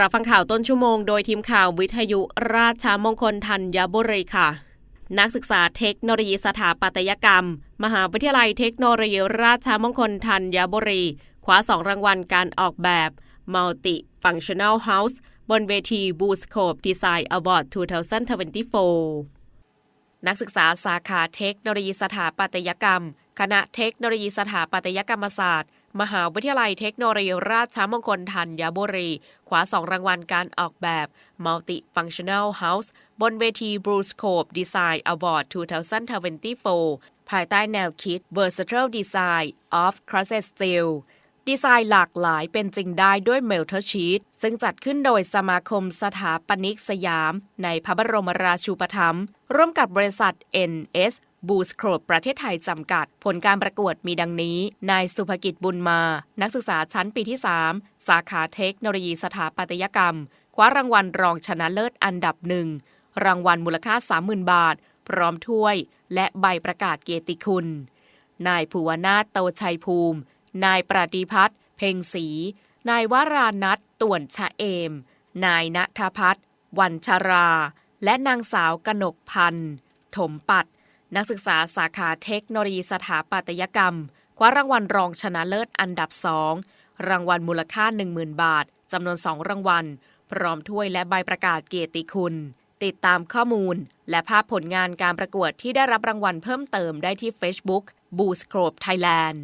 รับฟังข่าวต้นชั่วโมงโดยทีมข่าววิทยุราชมงคลธัญบุรีค่ะ นักศึกษาเทคโนโลยีสถาปัตยกรรม มหาวิทยาลัยเทคโนโลยีราชมงคลธัญบุรีคว้าสองรางวัลการออกแบบ Multi Functional House บนเวที b o o Scope Design Award 2024 นักศึกษาสาขาเทคโนโลยีสถาปัตยกรรม คณะเทคโนโลยีสถาปัตยกรรมศาสตร์ มหาวิทยาลัยเทคโนโลยีราชมงคลธัญบุรีคว้าสองรางวัลการออกแบบ Multi Functional House บนเวที b r u e Scope Design Award 2024 ภายใต้แนวคิด Versatile Design of Crusted Steel ดีไซน์หลากหลายเป็นจริงได้ด้วยเมลเทอร์ชีตซึ่งจัดขึ้นโดยสมาคมสถาปนิกสยาม ในพระบรมราชูปถัมภ์ร่วมกับบริษัท NS บูสโครประเทศไทยจำกัด ผลการประกวดมีดังนี้ นายสุภกิจบุญมา นักศึกษาชั้นปีที่ 3 สาขาเทคโนโลยีสถาปัตยกรรม คว้ารางวัลรองชนะเลิศอันดับหนึ่ง รางวัลมูลค่า 30,000 บาท พร้อมถ้วย และใบประกาศเกียรติคุณ นายภูวนาถโตชัยภูมิ นายปราดีพัฒน์เพ่งศรี นายวรานัทต่วนชะเอม นายณทพัฒน์วันชรา และนางสาวกนกพันธ์ถมปัด นักศึกษาสาขาเทคโนโลยีสถาปัตยกรรม คว้ารางวัลรองชนะเลิศอันดับสองรางวัลมูลค่า 10,000 บาทจำนวนสองรางวัล พร้อมถ้วยและใบประกาศเกียรติคุณ ติดตามข้อมูล และภาพผลงานการประกวดที่ได้รับรางวัลเพิ่มเติมได้ที่ Facebook b o o s c r o p Thailand